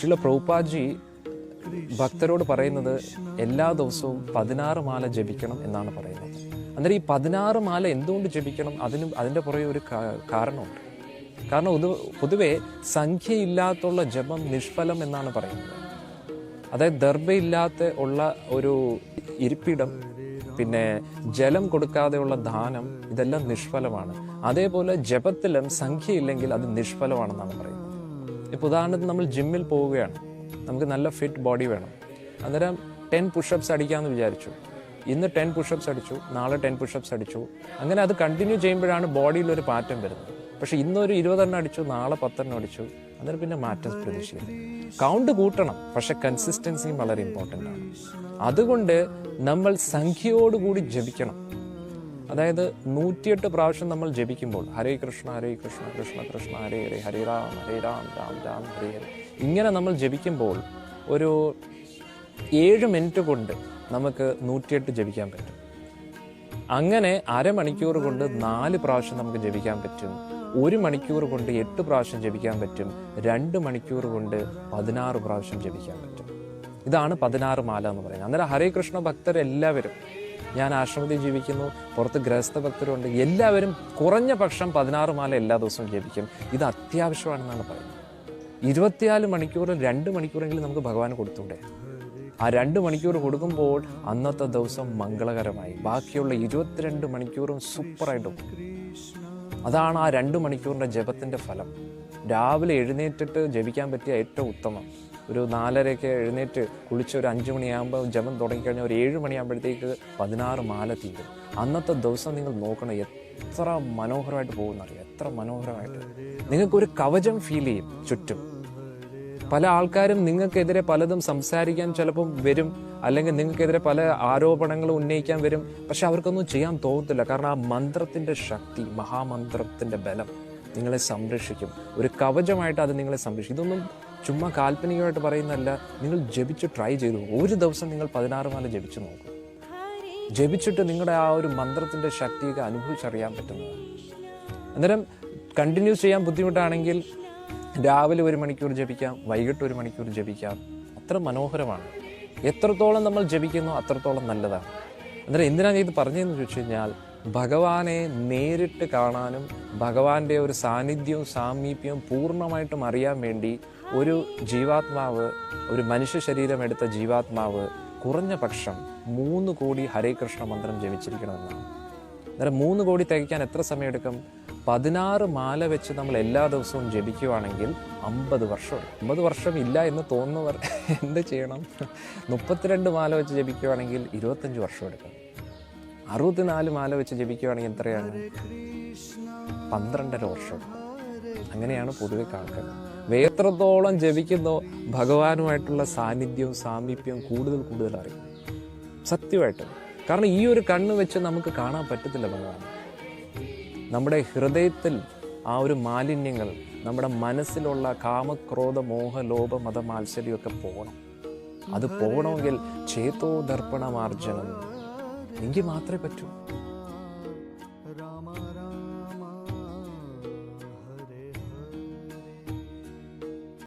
ശില പ്രഭുപാജി ഭക്തരോട് പറയുന്നത് എല്ലാ ദിവസവും പതിനാറ് മാല ജപിക്കണം എന്നാണ് പറയുന്നത്. അന്നേരം ഈ പതിനാറ് മാല എന്തുകൊണ്ട് ജപിക്കണം? അതിനും അതിന്റെ പുറകെ ഒരു കാരണമുണ്ട്. കാരണം ഇത് പൊതുവെ സംഖ്യയില്ലാത്തുള്ള ജപം നിഷ്ഫലം എന്നാണ് പറയുന്നത്. അതായത് ദർഭയില്ലാത്ത ഉള്ള ഒരു ഇരിപ്പിടം പിന്നെ ജലം കൊടുക്കാതെയുള്ള ദാനം ഇതെല്ലാം നിഷ്ഫലമാണ്. അതേപോലെ ജപത്തിലും സംഖ്യയില്ലെങ്കിൽ അത് നിഷ്ഫലമാണെന്നാണ് പറയുന്നത്. ഇപ്പോൾ ഉദാഹരണത്തിന് നമ്മൾ ജിമ്മിൽ പോവുകയാണ്. നമുക്ക് നല്ല ഫിറ്റ് ബോഡി വേണം. അന്നേരം ടെൻ പുഷപ്സ് അടിക്കാമെന്ന് വിചാരിച്ചു. ഇന്ന് ടെൻ പുഷപ്സ് അടിച്ചു നാളെ ടെൻ പുഷപ്സ് അടിച്ചു. അങ്ങനെ അത് കണ്ടിന്യൂ ചെയ്യുമ്പോഴാണ് ബോഡിയിൽ ഒരു മാറ്റം വരുന്നത്. പക്ഷേ ഇന്നൊരു ഇരുപതെണ്ണം അടിച്ചു നാളെ പത്തെണ്ണം അടിച്ചു. അന്നേരം പിന്നെ മാറ്റം പ്രതീക്ഷിക്കുന്നു. കൗണ്ട് കൂട്ടണം പക്ഷെ കൺസിസ്റ്റൻസിയും വളരെ ഇമ്പോർട്ടന്റ് ആണ്. അതുകൊണ്ട് നമ്മൾ സംഖ്യയോടുകൂടി ജപിക്കണം. അതായത് നൂറ്റിയെട്ട് പ്രാവശ്യം നമ്മൾ ജപിക്കുമ്പോൾ ഹരേ കൃഷ്ണ ഹരേ കൃഷ്ണ കൃഷ്ണ കൃഷ്ണ ഹരേ ഹരേ ഹരേ രാം ഹരേ രാം രാം രാം ഹരേ ഹരേ. ഇങ്ങനെ നമ്മൾ ജപിക്കുമ്പോൾ ഒരു ഏഴ് മിനിറ്റ് കൊണ്ട് നമുക്ക് നൂറ്റിയെട്ട് ജപിക്കാൻ പറ്റും. അങ്ങനെ അരമണിക്കൂർ കൊണ്ട് നാല് പ്രാവശ്യം നമുക്ക് ജപിക്കാൻ പറ്റും. ഒരു മണിക്കൂർ കൊണ്ട് എട്ട് പ്രാവശ്യം ജപിക്കാൻ പറ്റും. രണ്ട് മണിക്കൂർ കൊണ്ട് പതിനാറ് പ്രാവശ്യം ജപിക്കാൻ പറ്റും. ഇതാണ് പതിനാറ് മാല എന്ന് പറയുന്നത്. അന്നേരം ഹരേ കൃഷ്ണ ഭക്തരെല്ലാവരും ഞാൻ ആശ്രമത്തിൽ ജീവിക്കുന്നു പുറത്ത് ഗൃഹസ്ഥ ഭക്തരുണ്ട് എല്ലാവരും കുറഞ്ഞ പക്ഷം പതിനാറ് മാല എല്ലാ ദിവസവും ജപിക്കും ഇത് അത്യാവശ്യമാണെന്നാണ് പറയുന്നത്. ഇരുപത്തിനാല് മണിക്കൂറിൽ രണ്ട് മണിക്കൂറെങ്കിലും നമുക്ക് ഭഗവാൻ കൊടുത്തൂടെ ആ രണ്ട് മണിക്കൂർ കൊടുക്കുമ്പോൾ അന്നത്തെ ദിവസം മംഗളകരമായി. ബാക്കിയുള്ള ഇരുപത്തിരണ്ട് മണിക്കൂറും സൂപ്പറായിട്ട് അതാണ് ആ രണ്ട് മണിക്കൂറിന്റെ ജപത്തിന്റെ ഫലം. രാവിലെ എഴുന്നേറ്റിട്ട് ജപിക്കാൻ പറ്റിയ ഏറ്റവും ഉത്തമം. ഒരു നാലരയ്ക്ക് എഴുന്നേറ്റ് കുളിച്ച് ഒരു അഞ്ച് മണിയാകുമ്പോൾ ജപം തുടങ്ങിക്കഴിഞ്ഞാൽ ഒരു ഏഴ് മണിയാകുമ്പോഴത്തേക്ക് പതിനാറ് മാല തീരും. അന്നത്തെ ദിവസം നിങ്ങൾ നോക്കണം എത്ര മനോഹരമായിട്ട് പോകുന്നറിയാം? എത്ര മനോഹരമായിട്ട്. നിങ്ങൾക്കൊരു കവചം ഫീൽ ചെയ്യും ചുറ്റും. പല ആൾക്കാരും നിങ്ങൾക്കെതിരെ പലതും സംസാരിക്കാൻ ചിലപ്പം വരും അല്ലെങ്കിൽ നിങ്ങൾക്കെതിരെ പല ആരോപണങ്ങളും ഉന്നയിക്കാൻ വരും. പക്ഷെ അവർക്കൊന്നും ചെയ്യാൻ തോന്നത്തില്ല. കാരണം ആ മന്ത്രത്തിന്റെ ശക്തി മഹാമന്ത്രത്തിന്റെ ബലം നിങ്ങളെ സംരക്ഷിക്കും. ഒരു കവചമായിട്ട് അത് നിങ്ങളെ സംരക്ഷിക്കും. ഇതൊന്നും ചുമ്മാ കാൽപ്പനികമായിട്ട് പറയുന്നതല്ല നിങ്ങൾ ജപിച്ച് ട്രൈ ചെയ്തു. ഒരു ദിവസം നിങ്ങൾ പതിനാറ് മാല ജപിച്ചു നോക്കും. ജപിച്ചിട്ട് നിങ്ങളുടെ ആ ഒരു മന്ത്രത്തിന്റെ ശക്തിയൊക്കെ അനുഭവിച്ചറിയാൻ പറ്റുന്നതാണ് അന്നേരം കണ്ടിന്യൂസ് ചെയ്യാൻ ബുദ്ധിമുട്ടാണെങ്കിൽ രാവിലെ ഒരു മണിക്കൂർ ജപിക്കാം വൈകിട്ട് ഒരു മണിക്കൂർ ജപിക്കാം. അത്ര മനോഹരമാണ്. എത്രത്തോളം നമ്മൾ ജപിക്കുന്നു അത്രത്തോളം നല്ലതാണ്. അന്നേരം എന്തിനാണ് ഇത് പറഞ്ഞതെന്ന് ചോദിച്ചു കഴിഞ്ഞാൽ ഭഗവാനെ നേരിട്ട് കാണാനും ഭഗവാന്റെ ഒരു സാന്നിധ്യവും സാമീപ്യവും പൂർണമായിട്ടും അറിയാൻ വേണ്ടി ഒരു ജീവാത്മാവ് ഒരു മനുഷ്യ ശരീരം എടുത്ത ജീവാത്മാവ് കുറഞ്ഞ പക്ഷം മൂന്ന് കോടി ഹരേ കൃഷ്ണ മന്ത്രം ജപിച്ചിരിക്കണമെന്നാണ്. അന്നേരം മൂന്ന് കോടി തികയ്ക്കാൻ എത്ര സമയമെടുക്കും? പതിനാറ് മാല വെച്ച് നമ്മൾ എല്ലാ ദിവസവും ജപിക്കുവാണെങ്കിൽ അമ്പത് വർഷം. അമ്പത് വർഷം ഇല്ല എന്ന് തോന്നുന്നവർ എന്ത് ചെയ്യണം? മുപ്പത്തിരണ്ട് മാല വെച്ച് ജപിക്കുവാണെങ്കിൽ ഇരുപത്തഞ്ച് വർഷം എടുക്കും. അറുപത്തിനാല് മാല വെച്ച് ജപിക്കുവാണെങ്കിൽ എത്രയാണ്? പന്ത്രണ്ടര വർഷം അങ്ങനെയാണ് പൊതുവെ കണക്കുന്നത്. വേത്രത്തോളം ജപിക്കുന്നോ ഭഗവാനുമായിട്ടുള്ള സാന്നിധ്യവും സാമീപ്യവും കൂടുതൽ കൂടുതൽ അറിയും. സത്യമായിട്ട്. കാരണം ഈ ഒരു കണ്ണ് വെച്ച് നമുക്ക് കാണാൻ പറ്റത്തില്ല ഭഗവാൻ. നമ്മുടെ ഹൃദയത്തിൽ ആ ഒരു മാലിന്യങ്ങൾ നമ്മുടെ മനസ്സിലുള്ള കാമക്രോധ മോഹ ലോഭ മത മാത്സര്യമൊക്കെ പോകണം അത് പോകണമെങ്കിൽ ചേതോ ദർപ്പണമാർജനം. എങ്കിൽ മാത്രമേ പറ്റൂ.